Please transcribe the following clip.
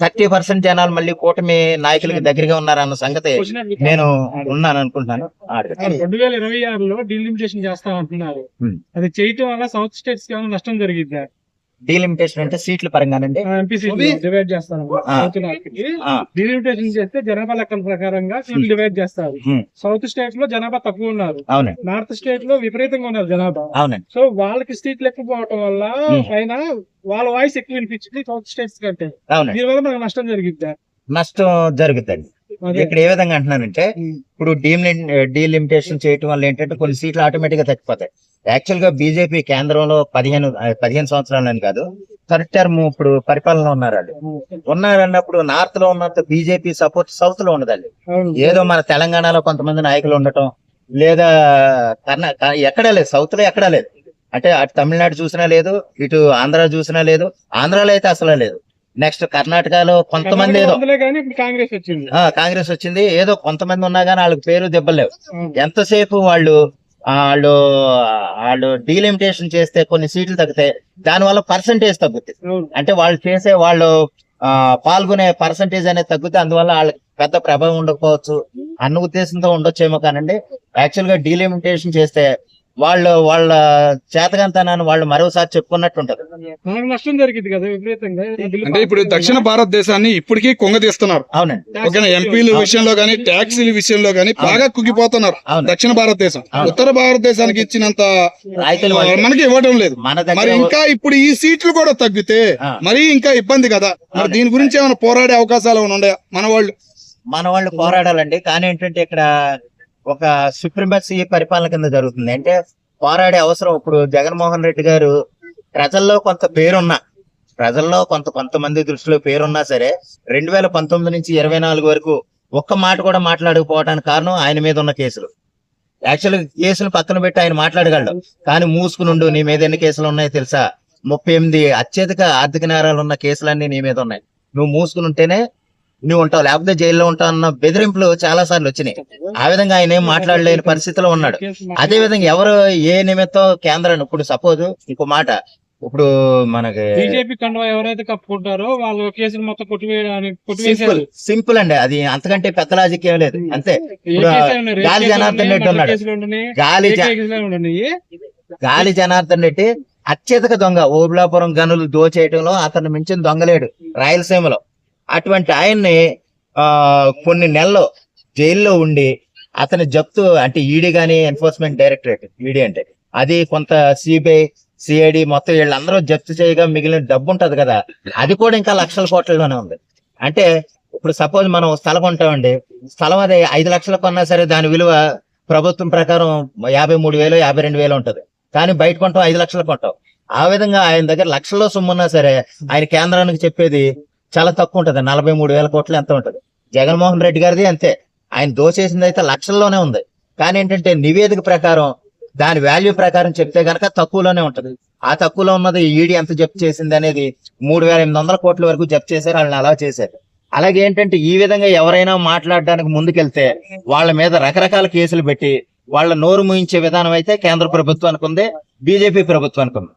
Thirty percent జనాలు మళ్ళీ కూటమి నాయకులకి దగ్గరగా ఉన్నారన్న సంగతి నేను ఉన్నాను అనుకుంటున్నాను. రెండు వేల ఇరవై ఆరులో డిలిమిటేషన్ చేస్తా అంటున్నారు Hmm. అది చేయటం వల్ల సౌత్ స్టేట్స్కి నష్టం జరిగిందా డీలిమిటేషన్ అంటే సీట్ల పరంగానండి. డివైడ్ చేస్తారు. డిలిమిటేషన్ చేస్తే జనాభా లెక్కల ప్రకారంగా సీట్లు డివైడ్ చేస్తారు. Hmm. సౌత్ స్టేట్స్లో జనాభా తక్కువ ఉన్నారు. అవునండి. నార్త్ స్టేట్లో విపరీతంగా ఉన్నారు జనాభా. అవునండి. సో వాళ్ళకి సీట్లు ఎక్కువ పోవటం వల్ల Hmm. పైన వాళ్ళ వాయిస్ ఎక్కువ వినిపించింది సౌత్ స్టేట్స్ కంటే. అవునండి. దీని వల్ల మనకు నష్టం జరిగిద్దా? నష్టం జరుగుతుంది. ఇక్కడ ఏ విధంగా అంటున్నానంటే. ఇప్పుడు డీమ్ డీలిమిటేషన్ చేయటం వల్ల ఏంటంటే కొన్ని సీట్లు ఆటోమేటిక్గా తగ్గిపోతాయి. యాక్చువల్గా బీజేపీ కేంద్రంలో పదిహేను పదిహేను సంవత్సరాలని కాదు థర్డ్ టర్మ్ ఇప్పుడు పరిపాలన ఉన్నారు వాళ్ళు ఉన్నారన్నప్పుడు నార్త్లో ఉన్నంత బీజేపీ సపోర్ట్ సౌత్లో ఉండదండి. ఏదో మన తెలంగాణలో కొంతమంది నాయకులు ఉండటం లేదా కర్ణా ఎక్కడా లేదు సౌత్లో ఎక్కడా లేదు. అంటే అటు తమిళనాడు చూసినా లేదు ఇటు ఆంధ్ర చూసినా లేదు ఆంధ్రాలో అయితే అసలు లేదు. నెక్స్ట్ కర్ణాటకలో కొంతమంది ఏదో కాంగ్రెస్ వచ్చింది. ఆ కాంగ్రెస్ వచ్చింది. ఏదో కొంతమంది ఉన్నా కానీ వాళ్ళకి పేరు దెబ్బలేవు. ఎంతసేపు వాళ్ళు వాళ్ళు వాళ్ళు డీలిమిటేషన్ చేస్తే కొన్ని సీట్లు తగ్గుతాయి దానివల్ల పర్సంటేజ్ తగ్గుతుంది. అంటే వాళ్ళు చేసే వాళ్ళు పాల్గొనే పర్సంటేజ్ అనేది తగ్గుతుంది అందువల్ల వాళ్ళకి పెద్ద ప్రభావం ఉండకపోవచ్చు అన్న ఉద్దేశంతో ఉండొచ్చేమో కానండి. యాక్చువల్గా డీలిమిటేషన్ చేస్తే వాళ్ళు వాళ్ళ చేతకంతనాన్ని వాళ్ళు మరోసారి చెప్పుకున్నట్టు ఉంటది మనకు నష్టం జరిగింది కదా విపరీతంగా. అంటే ఇప్పుడు దక్షిణ భారతదేశాన్ని ఇప్పటికీ కొంగదీస్తున్నారు. అవునండి. ఓకేనా ఎంపీల విషయంలో గానీ ట్యాక్సీల విషయంలో గానీ బాగా కుగ్గిపోతున్నారు. దక్షిణ భారతదేశం. ఉత్తర భారతదేశానికి ఇచ్చినంత మనకి ఇవ్వడం లేదు. మరి ఇంకా ఇప్పుడు ఈ సీట్లు కూడా తగ్గితే. మరి ఇంకా ఇబ్బంది కదా. మరి. దీని గురించి ఏమైనా పోరాడే అవకాశాలు ఏమైనా ఉన్నాయా? మన వాళ్ళు? మన వాళ్ళు పోరాడాలండి. కానీ ఏంటంటే ఇక్కడ ఒక సుప్రీమసీ పరిపాలన కింద జరుగుతుంది. అంటే పోరాడే అవసరం ఇప్పుడు జగన్మోహన్ రెడ్డి గారు ప్రజల్లో కొంత పేరున్నా ప్రజల్లో కొంత కొంతమంది దృష్టిలో పేరున్నా సరే రెండు వేల పంతొమ్మిది నుంచి ఇరవై నాలుగు వరకు ఒక్క మాట కూడా మాట్లాడకపోవడానికి కారణం ఆయన మీద ఉన్న కేసులు. యాక్చువల్గా కేసులు పక్కన పెట్టి ఆయన మాట్లాడగలడు. కానీ మూసుకునుండు నీ మీద ఎన్ని కేసులు ఉన్నాయో తెలుసా? ముప్పై ఎనిమిది అత్యధిక ఆర్థిక నేరాలు ఉన్న కేసులన్నీ నీ మీద ఉన్నాయి. నువ్వు మూసుకుని ఉంటేనే నువ్వు ఉంటావు లేకపోతే జైల్లో ఉంటావు అన్న బెదిరింపులు చాలా సార్లు వచ్చినాయి. ఆ విధంగా ఆయన ఏం మాట్లాడలేని పరిస్థితిలో ఉన్నాడు. అదే విధంగా ఎవరు ఏ నిమిత్తం కేంద్రాన్ని ఇప్పుడు సపోజ్ ఇంకో మాట ఇప్పుడు మనకి బీజేపీ కండువా ఎవరైతే కప్పుకుంటారో వాళ్ళు కేసులు మొత్తం కొట్టివేయడానికి సింపుల్ అండి అది అంతకంటే పెద్ద లాజిక్ ఏం లేదు అంతే గాలి జనార్దన్ రెడ్డి ఉన్నాడు. గాలి? గాలి జనార్దన్ రెడ్డి అత్యధిక దొంగ ఓబులాపురం గనులు దోచేయటంలో అతను మించిన దొంగలేడు రాయలసీమలో. అటువంటి ఆయన్ని ఆ కొన్ని నెలలు జైల్లో ఉండి అతని జప్తు అంటే ఈడీ కానీ ఎన్ఫోర్స్మెంట్ డైరెక్టరేట్ ఈడీ అంటే అది కొంత సిబిఐ సిఐడి మొత్తం వీళ్ళందరూ జప్తు చేయగా మిగిలిన డబ్బు ఉంటది కదా అది కూడా ఇంకా లక్షల కోట్లలోనే ఉంది. అంటే ఇప్పుడు సపోజ్ మనం స్థలం కొంటామండి స్థలం అది ఐదు లక్షలు కొన్నా సరే దాని విలువ ప్రభుత్వం ప్రకారం యాభై మూడు వేలు యాభై రెండు వేలు ఉంటుంది. కానీ బయట కొంటాం ఐదు లక్షలు కొంటాం. ఆ విధంగా ఆయన దగ్గర లక్షల్లో సొమ్మున్నా సరే ఆయన కేంద్రానికి చెప్పేది చాలా తక్కువ ఉంటుంది. నలభై మూడు వేల కోట్లు ఎంత ఉంటుంది? జగన్మోహన్ రెడ్డి గారిది అంతే. ఆయన దోచేసింది అయితే లక్షల్లోనే ఉంది. కానీ ఏంటంటే నివేదిక ప్రకారం దాని వాల్యూ ప్రకారం చెప్తే గనక తక్కువలోనే ఉంటుంది. ఆ తక్కువలో ఉన్నది ఈడీ ఎంత జప్తు చేసింది అనేది మూడు వేల ఎనిమిది వందల కోట్ల వరకు జప్తు చేశారు. వాళ్ళని అలా చేశారు. అలాగే ఏంటంటే ఈ విధంగా ఎవరైనా మాట్లాడడానికి ముందుకెళ్తే వాళ్ళ మీద రకరకాల కేసులు పెట్టి వాళ్ళ నోరు ముయించే విధానం అయితే కేంద్ర ప్రభుత్వానికి ఉంది బీజేపీ ప్రభుత్వానికి ఉంది.